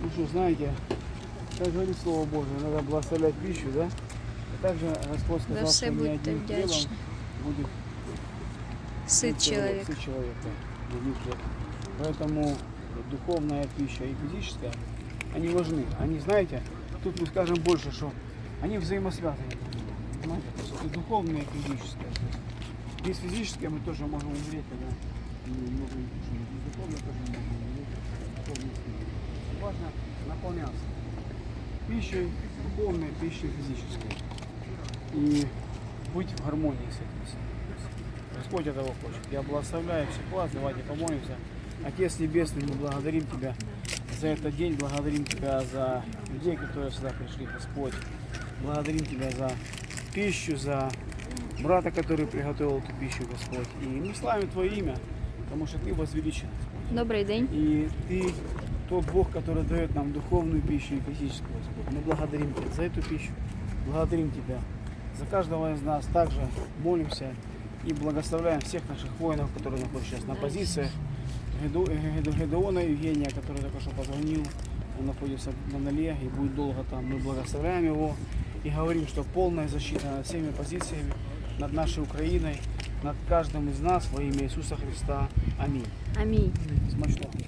Ну что, знаете, как говорит Слово Божие, надо благословлять пищу, да? И также Господь сказал, все что будьте одним вдячні. будет Сит жить чоловік. сыт человек, да. Поэтому духовная пища и физическая, они важны. Они, знаете, тут мы скажем больше, что они взаимосвязаны. Понимаете? И духовное, и физическое. Без физическое мы тоже можем умереть, когда мы. Без духовного тоже мы можем умереть. духовной смертью. Важно наполняться пищей, духовной, пищей физической. И быть в гармонии с этим всем. Господь этого хочет. Я благословляю всех вас. Давайте помолимся. Отец Небесный, мы благодарим Тебя за этот день, благодарим Тебя за людей, которые сюда пришли, Господь. Благодарим Тебя за пищу, за брата, который приготовил эту пищу, Господь. И мы славим Твое имя, потому что Ты возвеличен. Добрий день. И Ты тот Бог, который дает нам духовную пищу и физическую, Господь. Мы благодарим Тебя за эту пищу. Благодарим Тебя за каждого из нас. Также молимся и благословляем всех наших воинов, которые находятся сейчас на позициях. Гедеона Евгения, который только что позвонил, он находится на Нале и будет долго там. Мы благословляем его и говорим, что полная защита над всеми позициями, над нашей Украиной, над каждым из нас во имя Иисуса Христа. Аминь. Амінь. Смачного.